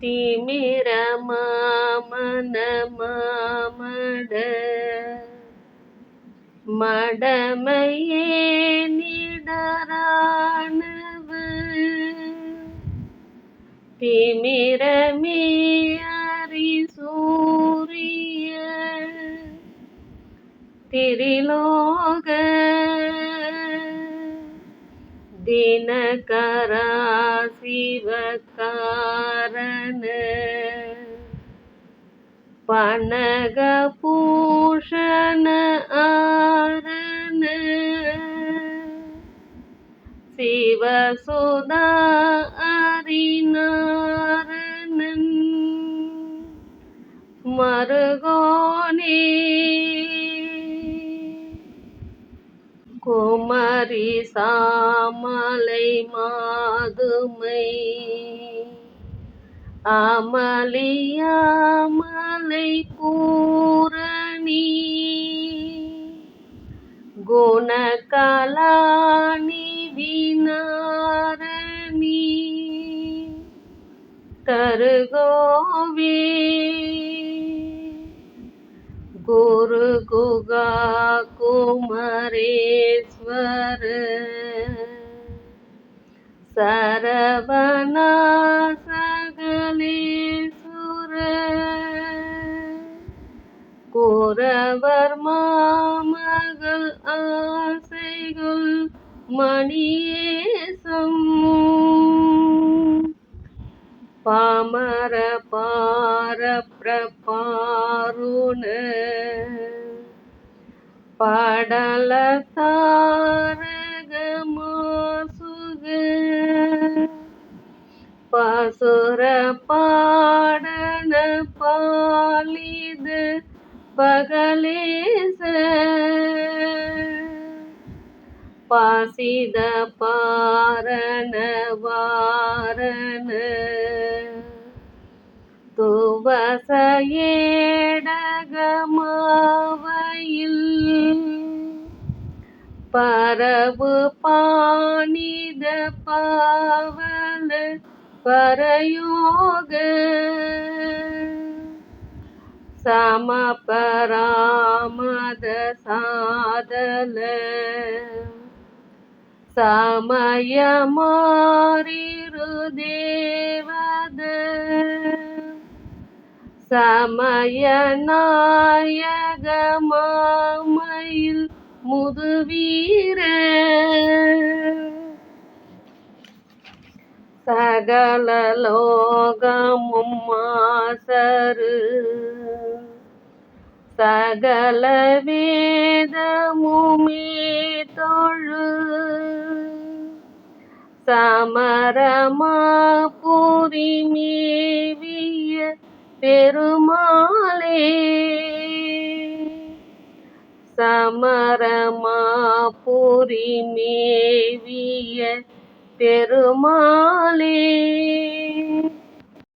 திமிர மாமன மாமட மடமையே நிடரானவர் திமிரமே சூரிய திரிலோக தினகரா சிவகாரண பனக பூஷண ஆரண சிவசுதா அரிநாரணன் மருகோனே குமரி சாமலை மாதுமை. அமலியாமலை பூரணி. குணகலானி வினாரணி தருகோவே குரு குகா சரவணா சகலேசுர குரவர் மாமகள் ஆசைகள் மணியேசம். பாமர பார பிரபாருண படல தாரக பாசுர பாடன பாலிது பகலேச. பாசித பாரண வாரண. துவச ஏடகமாவையில் பரவு பாணித பாவல பரயோக சமபராமத சாதல சமயமாரிரு தேவத சமயநாயக மாமையில் சகல லோகமும் மாசரு. சகல வேதமுமே தொழு. சமரமா புரிமேவிய பெருமாளே. சமரமா புரிமேவிய பெருமாளே.